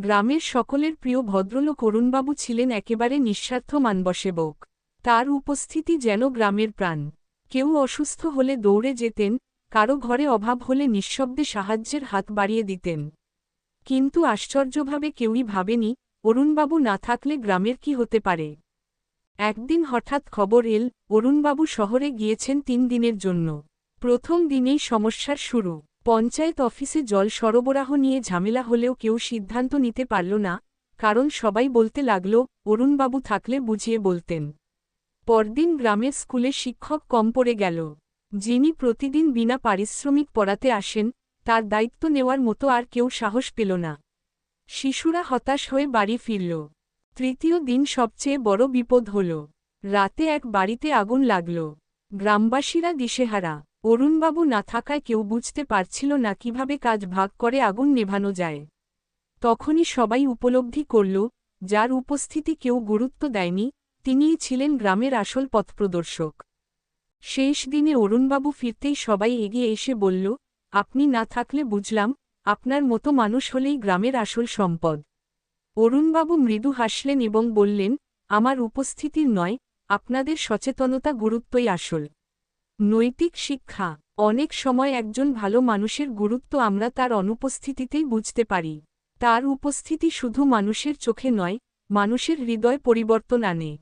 গ্রামের সকলের প্রিয় ভদ্রলোক অরুণবাবু ছিলেন একেবারে নিঃস্বার্থ মানবসেবক। তার উপস্থিতি যেন গ্রামের প্রাণ। কেউ অসুস্থ হলে দৌড়ে যেতেন, কারও ঘরে অভাব হলে নিঃশব্দে সাহায্যের হাত বাড়িয়ে দিতেন। কিন্তু আশ্চর্যভাবে কেউই ভাবেনি, অরুণবাবু না থাকলে গ্রামের কি হতে পারে। একদিন হঠাৎ খবর এল, অরুণবাবু শহরে গিয়েছেন তিন দিনের জন্য। প্রথম দিনেই সমস্যার শুরু। পঞ্চায়েত অফিসে জল সরবরাহ নিয়ে ঝামেলা হলেও কেউ সিদ্ধান্ত নিতে পারল না, কারণ সবাই বলতে লাগল, অরুণবাবু থাকলে বুঝিয়ে বলতেন। পরদিন গ্রামের স্কুলে শিক্ষক কম পড়ে গেল। যিনি প্রতিদিন বিনা পারিশ্রমিক পড়াতে আসেন, তার দায়িত্ব নেওয়ার মতো আর কেউ সাহস পেল না। শিশুরা হতাশ হয়ে বাড়ি ফিরল। তৃতীয় দিন সবচেয়ে বড় বিপদ হল। রাতে এক বাড়িতে আগুন লাগল। গ্রামবাসীরা দিশেহারা। অরুণবাবু না থাকায় কেউ বুঝতে পারছিল না কীভাবে কাজ ভাগ করে আগুন নেভানো যায়। তখনই সবাই উপলব্ধি করল, যার উপস্থিতি কেউ গুরুত্ব দেয়নি, তিনিই ছিলেন গ্রামের আসল পথপ্রদর্শক শেষ দিনে অরুণবাবু ফিরতেই সবাই এগিয়ে এসে বলল, আপনি না থাকলে বুঝলাম, আপনার মতো মানুষ হলেই গ্রামের আসল সম্পদ। অরুণবাবু মৃদু হাসলেন এবং বললেন, আমার উপস্থিতির নয়, আপনাদের সচেতনতা গুরুত্বই আসল। নৈতিক শিক্ষা। অনেক সময় একজন ভালো মানুষের গুরুত্ব আমরা তার অনুপস্থিতিতেই বুঝতে পারি। তার উপস্থিতি শুধু মানুষের চোখে নয়, মানুষের হৃদয় পরিবর্তন আনে।